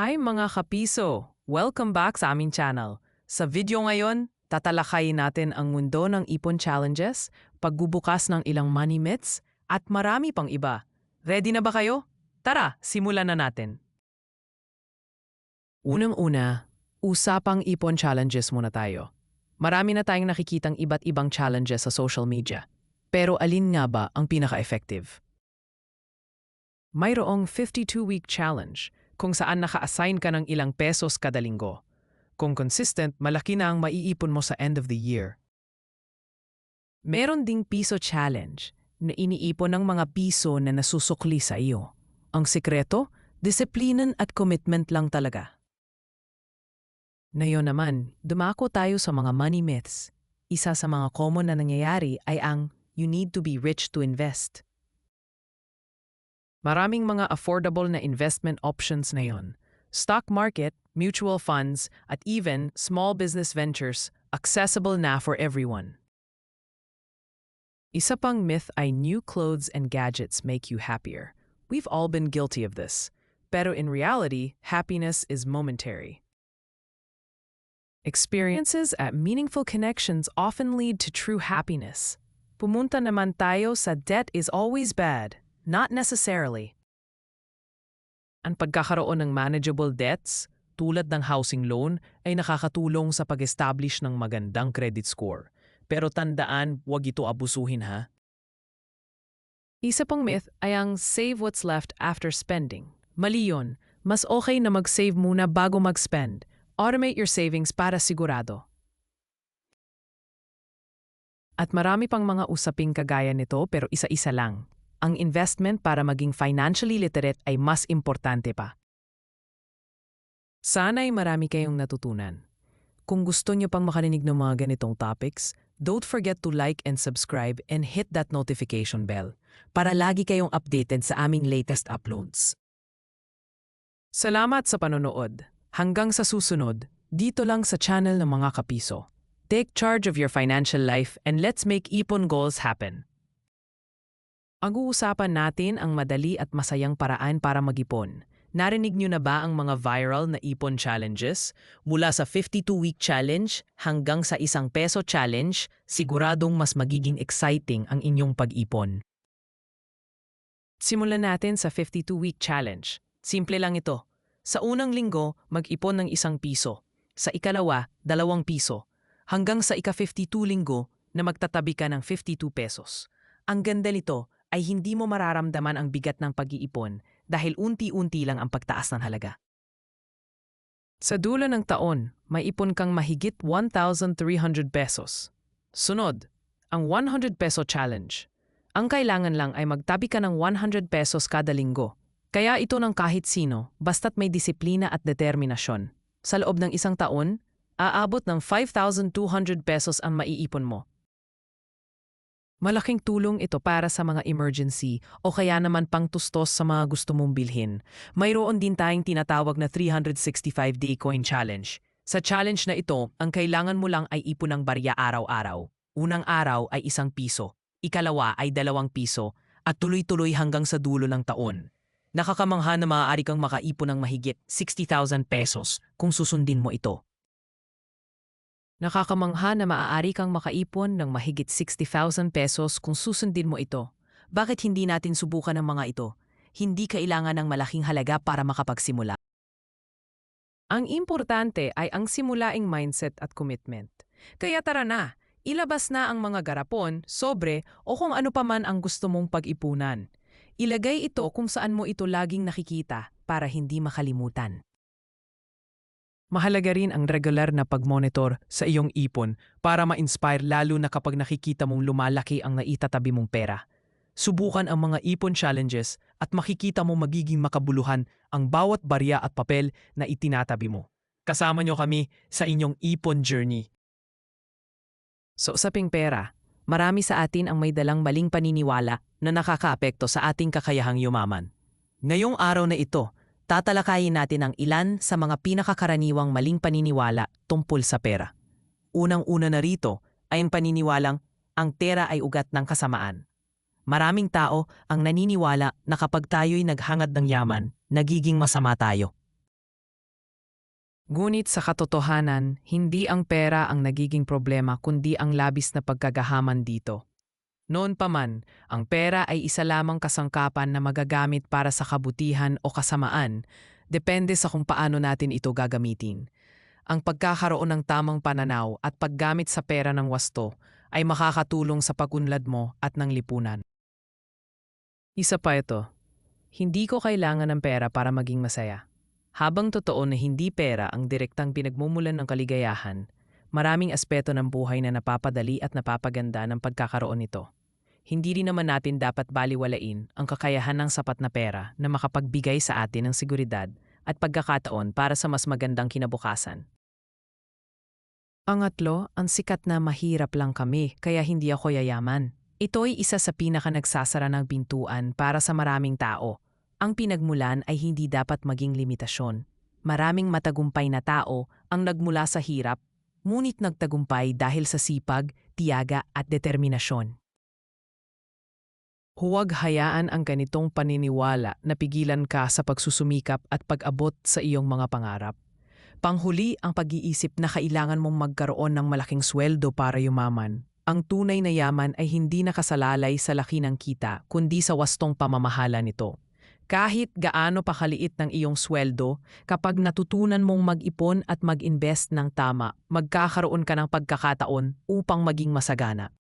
Ay mga kapiso, welcome back sa aming channel. Sa video ngayon, tatalakayin natin ang mundo ng ipon challenges, pagbubukas ng ilang money myths, at marami pang iba. Ready na ba kayo? Tara, simulan na natin. Unang-una, usapang ipon challenges muna tayo. Marami na tayong nakikitang iba't ibang challenges sa social media. Pero alin nga ba ang pinaka-effective? Mayroong 52-week challenge kung saan naka-assign ka ng ilang pesos kada linggo. Kung consistent, malaki na ang maiipon mo sa end of the year. Meron ding piso challenge na iniipon ng mga piso na nasusukli sa iyo. Ang sekreto, disiplinan at commitment lang talaga. Ngayon naman, dumako tayo sa mga money myths. Isa sa mga common na nangyayari ay ang you need to be rich to invest. Maraming mga affordable na investment options ngayon. Stock market, mutual funds, at even small business ventures accessible na for everyone. Isa pang myth ay new clothes and gadgets make you happier. We've all been guilty of this. Pero in reality, happiness is momentary. Experiences at meaningful connections often lead to true happiness. Pumunta naman tayo sa debt is always bad. Not necessarily. Ang pagkakaroon ng manageable debts, tulad ng housing loan, ay nakakatulong sa pag-establish ng magandang credit score. Pero tandaan, huwag ito abusuhin ha. Isa pang myth ay ang save what's left after spending. Mali yun. Mas okay na mag-save muna bago mag-spend. Automate your savings para sigurado. At marami pang mga usaping kagaya nito pero isa-isa lang ang investment para maging financially literate ay mas importante pa. Sana'y marami kayong natutunan. Kung gusto niyo pang makarinig ng mga ganitong topics, don't forget to like and subscribe and hit that notification bell para lagi kayong updated sa aming latest uploads. Salamat sa panonood. Hanggang sa susunod, dito lang sa channel ng mga kapiso. Take charge of your financial life and let's make ipon goals happen. Pag-uusapan natin ang madali at masayang paraan para mag-ipon. Narinig niyo na ba ang mga viral na ipon challenges? Mula sa 52-week challenge hanggang sa isang peso challenge, siguradong mas magiging exciting ang inyong pag-ipon. Simulan natin sa 52-week challenge. Simple lang ito. Sa unang linggo, mag-ipon ng isang piso. Sa ikalawa, dalawang piso. Hanggang sa ika-52 linggo na magtatabi ka ng 52 pesos. Ang ganda nito, ay hindi mo mararamdaman ang bigat ng pag-iipon dahil unti-unti lang ang pagtaas ng halaga. Sa dulo ng taon, may ipon kang mahigit 1,300 pesos. Sunod, ang 100 peso challenge. Ang kailangan lang ay magtabi ka ng 100 pesos kada linggo. Kaya ito ng kahit sino, basta't may disiplina at determinasyon. Sa loob ng isang taon, aabot ng 5,200 pesos ang maiipon mo. Malaking tulong ito para sa mga emergency o kaya naman pangtustos sa mga gusto mong bilhin. Mayroon din tayong tinatawag na 365-day coin challenge. Sa challenge na ito, ang kailangan mo lang ay ipon ng barya araw-araw. Unang araw ay isang piso, ikalawa ay dalawang piso, at tuloy-tuloy hanggang sa dulo ng taon. Nakakamangha na maaari kang makaipon ng mahigit 60,000 pesos kung susundin mo ito. Nakakamangha na maaari kang makaipon ng mahigit 60,000 pesos kung susundin mo ito. Bakit hindi natin subukan ang mga ito? Hindi kailangan ng malaking halaga para makapagsimula. Ang importante ay ang simulaing mindset at commitment. Kaya tara na, ilabas na ang mga garapon, sobre o kung ano pa man ang gusto mong pag-ipunan. Ilagay ito kung saan mo ito laging nakikita para hindi makalimutan. Mahalaga rin ang regular na pag-monitor sa iyong ipon para ma-inspire lalo na kapag nakikita mong lumalaki ang naitatabi mong pera. Subukan ang mga ipon challenges at makikita mo magiging makabuluhan ang bawat barya at papel na itinatabi mo. Kasama nyo kami sa inyong ipon journey. So usaping pera, marami sa atin ang may dalang maling paniniwala na nakakaapekto sa ating kakayahang yumaman. Ngayong araw na ito, tatalakayin natin ang ilan sa mga pinakakaraniwang maling paniniwala tungkol sa pera. Unang-una na rito ay ang paniniwalang ang pera ay ugat ng kasamaan. Maraming tao ang naniniwala na kapag tayo'y naghangad ng yaman, nagiging masama tayo. Ngunit sa katotohanan, hindi ang pera ang nagiging problema kundi ang labis na pagkagahaman dito. Noon pa man, ang pera ay isa lamang kasangkapan na magagamit para sa kabutihan o kasamaan, depende sa kung paano natin ito gagamitin. Ang pagkakaroon ng tamang pananaw at paggamit sa pera ng wasto ay makakatulong sa pagunlad mo at ng lipunan. Isa pa ito, hindi ko kailangan ng pera para maging masaya. Habang totoo na hindi pera ang direktang pinagmumulan ng kaligayahan, maraming aspeto ng buhay na napapadali at napapaganda ng pagkakaroon nito. Hindi rin naman natin dapat baliwalain ang kakayahan ng sapat na pera na makapagbigay sa atin ng seguridad at pagkakataon para sa mas magandang kinabukasan. Ang atlo, ang sikat na mahirap lang kami kaya hindi ako yayaman. Ito'y isa sa pinaka nagsasara ng pintuan para sa maraming tao ang pinagmulan ay hindi dapat maging limitasyon. Maraming matagumpay na tao ang nagmula sa hirap, ngunit nagtagumpay dahil sa sipag, tiyaga at determinasyon. Huwag hayaan ang ganitong paniniwala na pigilan ka sa pagsusumikap at pag-abot sa iyong mga pangarap. Panghuli ang pag-iisip na kailangan mong magkaroon ng malaking sweldo para yumaman. Ang tunay na yaman ay hindi nakasalalay sa laki ng kita kundi sa wastong pamamahala nito. Kahit gaano pa kaliit ng iyong sweldo, kapag natutunan mong mag-ipon at mag-invest ng tama, magkakaroon ka ng pagkakataon upang maging masagana.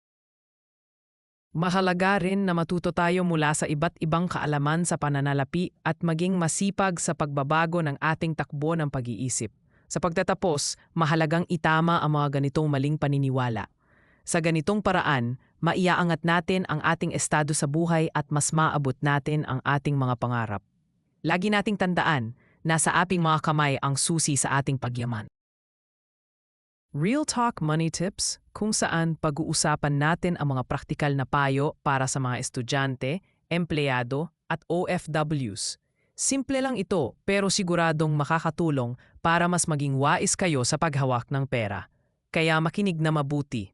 Mahalaga rin na matuto tayo mula sa iba't ibang kaalaman sa pananalapi at maging masipag sa pagbabago ng ating takbo ng pag-iisip. Sa pagtatapos, mahalagang itama ang mga ganitong maling paniniwala. Sa ganitong paraan, maiaangat natin ang ating estado sa buhay at mas maabot natin ang ating mga pangarap. Lagi nating tandaan, nasa ating mga kamay ang susi sa ating pagyaman. Real Talk Money Tips kung saan pag-uusapan natin ang mga praktikal na payo para sa mga estudyante, empleyado at OFWs. Simple lang ito pero siguradong makakatulong para mas maging wais kayo sa paghawak ng pera. Kaya makinig na mabuti.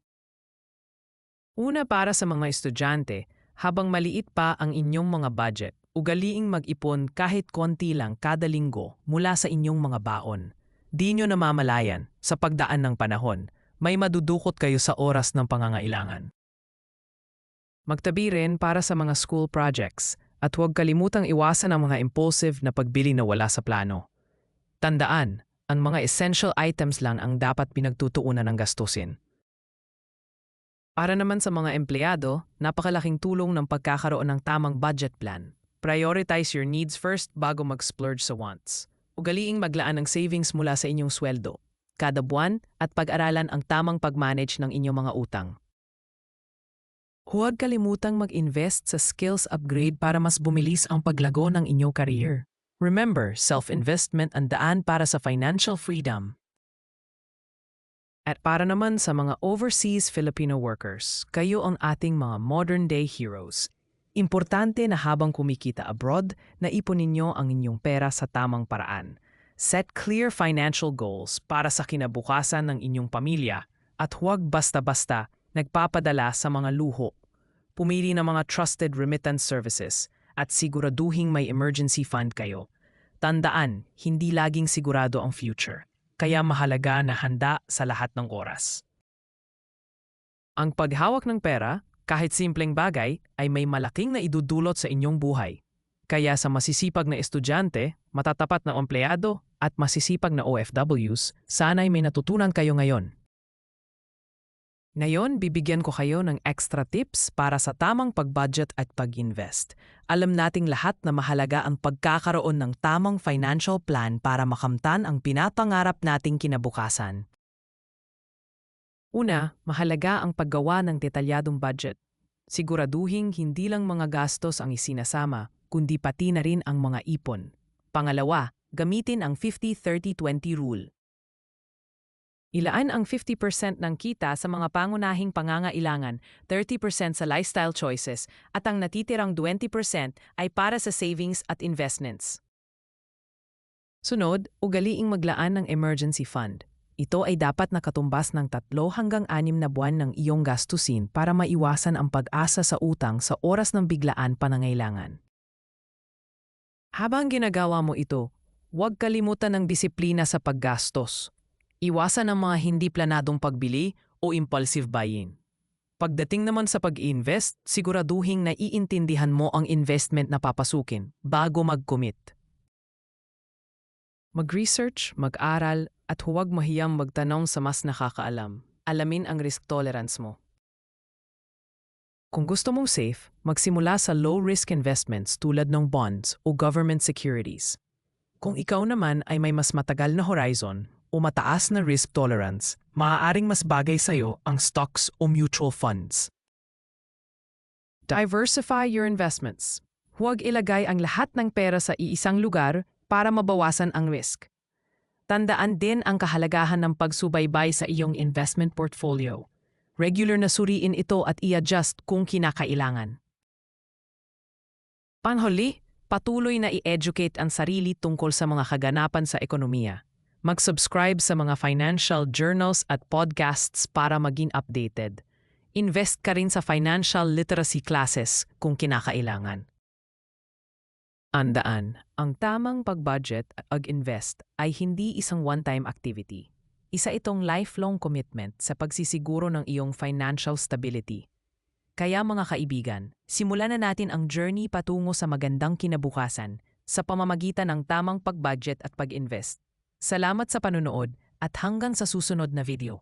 Una para sa mga estudyante, habang maliit pa ang inyong mga budget, ugaliing mag-ipon kahit konti lang kada linggo mula sa inyong mga baon. Di nyo namamalayan, sa pagdaan ng panahon, may madudukot kayo sa oras ng pangangailangan. Magtabi rin para sa mga school projects at huwag kalimutang iwasan ang mga impulsive na pagbili na wala sa plano. Tandaan, ang mga essential items lang ang dapat pinagtutuunan ng gastusin. Para naman sa mga empleyado, napakalaking tulong ng pagkakaroon ng tamang budget plan. Prioritize your needs first bago mag-splurge sa wants. Ugaliing maglaan ng savings mula sa inyong sweldo, kada buwan at pag-aralan ang tamang pag-manage ng inyong mga utang. Huwag kalimutang mag-invest sa skills upgrade para mas bumilis ang paglago ng inyong career. Remember, self-investment ang daan para sa financial freedom. At para naman sa mga overseas Filipino workers, kayo ang ating mga modern-day heroes. Importante na habang kumikita abroad, naipunin ninyo ang inyong pera sa tamang paraan. Set clear financial goals para sa kinabukasan ng inyong pamilya at huwag basta-basta nagpapadala sa mga luho. Pumili ng mga trusted remittance services at siguraduhing may emergency fund kayo. Tandaan, hindi laging sigurado ang future kaya mahalaga na handa sa lahat ng oras. Ang paghawak ng pera, kahit simpleng bagay, ay may malaking na idudulot sa inyong buhay. Kaya sa masisipag na estudyante, matatapat na empleyado, at masisipag na OFWs, sana'y may natutunan kayo ngayon. Ngayon, bibigyan ko kayo ng extra tips para sa tamang pag-budget at pag-invest. Alam nating lahat na mahalaga ang pagkakaroon ng tamang financial plan para makamtan ang pinapangarap nating kinabukasan. Una, mahalaga ang paggawa ng detalyadong budget. Siguraduhing hindi lang mga gastos ang isinasama, kundi pati na rin ang mga ipon. Pangalawa, gamitin ang 50-30-20 rule. Ilaan ang 50% ng kita sa mga pangunahing pangangailangan, 30% sa lifestyle choices, at ang natitirang 20% ay para sa savings at investments. Sunod, ugaliing maglaan ng emergency fund. Ito ay dapat nakatumbas ng tatlo hanggang anim na buwan ng iyong gastusin para maiwasan ang pag-asa sa utang sa oras ng biglaan panangailangan. Habang ginagawa mo ito, Huwag kalimutan ng disiplina sa paggastos. Iwasan ang mga hindi planadong pagbili o impulsive buying. Pagdating naman sa pag-invest, siguraduhin na iintindihan mo ang investment na papasukin bago mag-commit. Mag-research, mag-aral, at huwag mahiyang magtanong sa mas nakakaalam. Alamin ang risk tolerance mo. Kung gusto mong safe, magsimula sa low-risk investments tulad ng bonds o government securities. Kung ikaw naman ay may mas matagal na horizon o mataas na risk tolerance, maaaring mas bagay sa'yo ang stocks o mutual funds. Diversify your investments. Huwag ilagay ang lahat ng pera sa iisang lugar para mabawasan ang risk. Tandaan din ang kahalagahan ng pagsubaybay sa iyong investment portfolio. Regular na suriin ito at i-adjust kung kinakailangan. Panghuli, patuloy na i-educate ang sarili tungkol sa mga kaganapan sa ekonomiya. Mag-subscribe sa mga financial journals at podcasts para maging updated. Invest ka rin sa financial literacy classes kung kinakailangan. Andaan, ang tamang pag-budget at pag-invest ay hindi isang one-time activity. Isa itong lifelong commitment sa pagsisiguro ng iyong financial stability. Kaya mga kaibigan, simulan na natin ang journey patungo sa magandang kinabukasan sa pamamagitan ng tamang pag-budget at pag-invest. Salamat sa panunood at hanggang sa susunod na video.